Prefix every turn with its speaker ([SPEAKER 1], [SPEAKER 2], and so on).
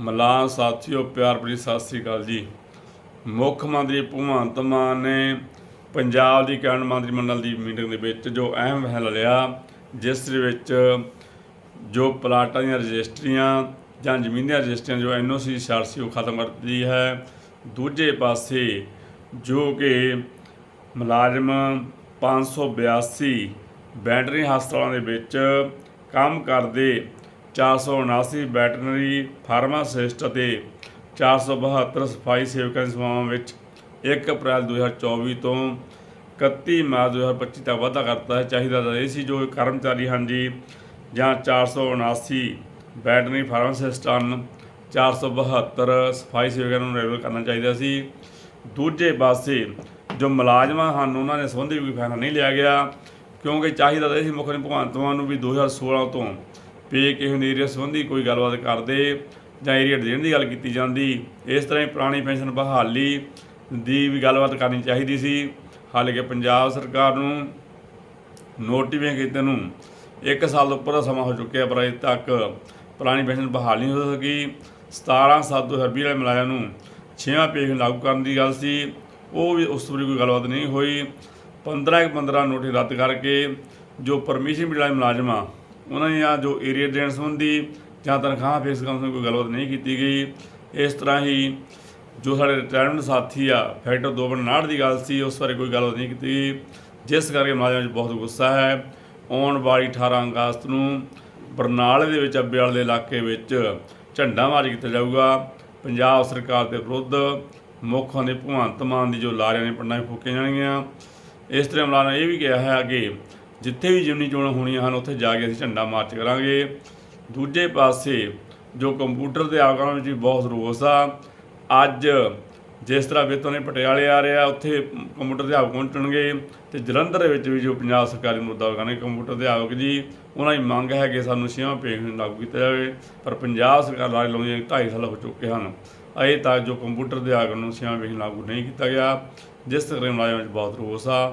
[SPEAKER 1] ਮਲਾਨ ਸਾਥੀਓ, ਪਿਆਰ ਭਰੀ ਸਤਿ ਸ੍ਰੀ ਅਕਾਲ ਜੀ। ਮੁੱਖ ਮੰਤਰੀ ਭਗਵੰਤ ਮਾਨ ਨੇ ਪੰਜਾਬ ਦੀ ਕੈਬਨਿਟ ਮੰਤਰੀ ਮੰਡਲ ਦੀ ਮੀਟਿੰਗ ਦੇ ਵਿੱਚ ਜੋ ਅਹਿਮ ਫੈਸਲਾ ਲਿਆ, ਜਿਸ ਦੇ ਵਿੱਚ ਜੋ ਪਲਾਟਾਂ ਦੀਆਂ ਰਜਿਸਟਰੀਆਂ ਜਾਂ ਜ਼ਮੀਨ ਦੀਆਂ ਰਜਿਸਟਰੀਆਂ, ਜੋ ਐਨਓਸੀ ਸੀ, ਉਹ ਖਤਮ ਕਰਦੀ ਹੈ। ਦੂਜੇ ਪਾਸੇ ਜੋ ਕਿ ਮੁਲਾਜ਼ਮ 582 ਬੈਟਰੀ ਹਸਪਤਾਲਾਂ ਦੇ ਵਿੱਚ ਕੰਮ ਕਰਦੇ 479 ਵੈਟਰਨਰੀ ਫਾਰਮਾਸਿਸਟ ਅਤੇ 472 ਸਫ਼ਾਈ ਸੇਵਕਾਂ ਦੀ ਸੇਵਾਵਾਂ ਵਿੱਚ 1 ਅਪ੍ਰੈਲ 2024 ਤੋਂ 31 ਮਾਰਚ 2025 ਤੱਕ ਵਾਧਾ ਕਰਤਾ ਹੈ। ਚਾਹੀਦਾ ਤਾਂ ਇਹ ਸੀ ਜੋ ਕਰਮਚਾਰੀ ਹਨ ਜੀ, ਜਾਂ 479 ਵੈਟਰਨਰੀ ਫਾਰਮਾਸਿਸਟ ਹਨ 472 ਸਫ਼ਾਈ ਸੇਵਕਾਂ ਨੂੰ ਰੈਗੂਲਰ ਕਰਨਾ ਚਾਹੀਦਾ ਸੀ। ਦੂਜੇ ਪਾਸੇ ਜੋ ਮੁਲਾਜ਼ਮਾਂ ਹਨ, ਉਹਨਾਂ ਦੇ ਸੰਬੰਧੀ ਕੋਈ ਫੈਸਲਾ ਨਹੀਂ ਲਿਆ ਗਿਆ, ਕਿਉਂਕਿ ਚਾਹੀਦਾ ਤਾਂ ਇਹ ਸੀ ਮੁੱਖ ਮੰਤਰੀ ਭਗਵੰਤ ਮਾਨ ਨੂੰ ਵੀ 2016 ਤੋਂ ਪੇ ਕਿਸੇ ਦੇ ਏਰੀਆ ਸੰਬੰਧੀ ਕੋਈ ਗੱਲਬਾਤ ਕਰਦੇ ਜਾਂ ਏਰੀਆ ਦੇਣ ਦੀ ਗੱਲ ਕੀਤੀ ਜਾਂਦੀ, ਇਸ ਤਰ੍ਹਾਂ ਹੀ ਪੁਰਾਣੀ ਪੈਨਸ਼ਨ ਬਹਾਲੀ ਦੀ ਵੀ ਗੱਲਬਾਤ ਕਰਨੀ ਚਾਹੀਦੀ ਸੀ। ਹਾਲਾਂਕਿ ਪੰਜਾਬ ਸਰਕਾਰ ਨੂੰ ਨੋਟੀਫਿਕੇਸ਼ਨ ਕੀਤੇ ਨੂੰ 1 ਸਾਲ ਤੋਂ ਉੱਪਰ ਦਾ ਸਮਾਂ ਹੋ ਚੁੱਕਿਆ, ਪਰ ਅਜੇ ਤੱਕ ਪੁਰਾਣੀ ਪੈਨਸ਼ਨ ਬਹਾਲ ਨਹੀਂ ਹੋ ਸਕੀ। 17 ਸੱਤ 2020 ਵਾਲੇ ਮੁਲਾਜ਼ਮਾਂ ਨੂੰ ਛੇਵਾਂ ਪੇਸ਼ ਲਾਗੂ ਕਰਨ ਦੀ ਗੱਲ ਸੀ। ਉਹ ਵੀ ਉਸ ਤੋਂ ਕੋਈ ਗੱਲਬਾਤ ਨਹੀਂ ਹੋਈ। 15 ਇੱਕ 15 ਨੋਟਿਸ ਰੱਦ ਕਰਕੇ ਜੋ ਪਰਮਿਸ਼ਨ ਮਿਲਾਏ ਵਾਲੇ ਮੁਲਾਜ਼ਮ ਆ ਉਹਨਾਂ ਦੀਆਂ ਜੋ ਏਰੀਆ ਦੇਣ ਸੰਬੰਧੀ ਜਾਂ ਤਨਖਾਹ ਫੇਸ ਕਰਨ ਸੰਬੰਧੀ ਕੋਈ ਗੱਲਬਾਤ ਨਹੀਂ ਕੀਤੀ ਗਈ। ਇਸ ਤਰ੍ਹਾਂ ਹੀ ਜੋ ਸਾਡੇ ਰਿਟਾਇਰਮੈਂਟ ਸਾਥੀ ਆ ਫੈਕਟਰ 259 ਦੀ ਗੱਲ ਸੀ, ਉਸ ਬਾਰੇ ਕੋਈ ਗੱਲਬਾਤ ਨਹੀਂ ਕੀਤੀ ਗਈ। ਜਿਸ ਕਰਕੇ ਮੁਲਾਜ਼ਮਾਂ ਵਿੱਚ ਬਹੁਤ ਗੁੱਸਾ ਹੈ। ਆਉਣ ਵਾਲੀ 18 ਅਗਸਤ ਨੂੰ ਬਰਨਾਲੇ ਦੇ ਵਿੱਚ ਅੱਬੇਵਾਲ ਦੇ ਇਲਾਕੇ ਵਿੱਚ ਝੰਡਾ ਮਾਰਚ ਕੀਤਾ ਜਾਊਗਾ। ਪੰਜਾਬ ਸਰਕਾਰ ਦੇ ਵਿਰੁੱਧ ਮੁੱਖ ਮੰਤਰੀ ਭਗਵੰਤ ਮਾਨ ਦੀ ਜੋ ਲਾਰਿਆਂ ਨੇ ਪੰਡਾਂ 'ਚ ਫੂਕੀਆਂ ਜਾਣਗੀਆਂ। ਇਸ ਤਰ੍ਹਾਂ ਮੁਲਾਜ਼ਮਾਂ ਨੇ ਇਹ ਵੀ ਕਿਹਾ ਹੈ ਕਿ ਜਿੱਥੇ ਵੀ ਜਿਮਨੀ ਚੋਣਾਂ ਹੋਣੀਆਂ ਹਨ, ਉੱਥੇ ਜਾ ਕੇ ਅਸੀਂ ਝੰਡਾ ਮਾਰਚ ਕਰਾਂਗੇ। ਦੂਜੇ ਪਾਸੇ ਜੋ ਕੰਪਿਊਟਰ ਦੇ ਆਗਾਂ ਵਿੱਚ ਵੀ ਬਹੁਤ ਰੋਸ ਆ, ਅੱਜ ਜਿਸ ਤਰ੍ਹਾਂ ਵੇਤਨ ਨੇ ਪਟਿਆਲੇ ਆ ਰਿਹਾ, ਉੱਥੇ ਕੰਪਿਊਟਰ ਅਧਿਆਪਕ ਪਹੁੰਚਣਗੇ ਤੇ ਜਲੰਧਰ ਦੇ ਵਿੱਚ ਵੀ ਜੋ ਪੰਜਾਬ ਸਰਕਾਰੀ ਮੁੱਦਾ ਕਰਨੇ ਕੰਪਿਊਟਰ ਅਧਿਆਪਕ ਜੀ, ਉਹਨਾਂ ਦੀ ਮੰਗ ਹੈ ਕਿ ਸਾਨੂੰ ਛੇਵਾਂ ਪੇਸ਼ਨ ਲਾਗੂ ਕੀਤਾ ਜਾਵੇ, ਪਰ ਪੰਜਾਬ ਸਰਕਾਰ ਰਾਜ ਲਾਉਂਦੀ 2.5 ਸਾਲ ਹੋ ਚੁੱਕੇ ਹਨ। ਅਜੇ ਤੱਕ ਜੋ ਕੰਪਿਊਟਰ ਅਧਿਆਪਕ ਨੂੰ ਛੇਵਾਂ ਪੇਸ਼ਨ ਲਾਗੂ ਨਹੀਂ ਕੀਤਾ ਗਿਆ, ਜਿਸ ਤਰ੍ਹਾਂ ਮੁਲਾਜ਼ਮਾਂ ਵਿੱਚ ਬਹੁਤ ਰੋਸ ਆ।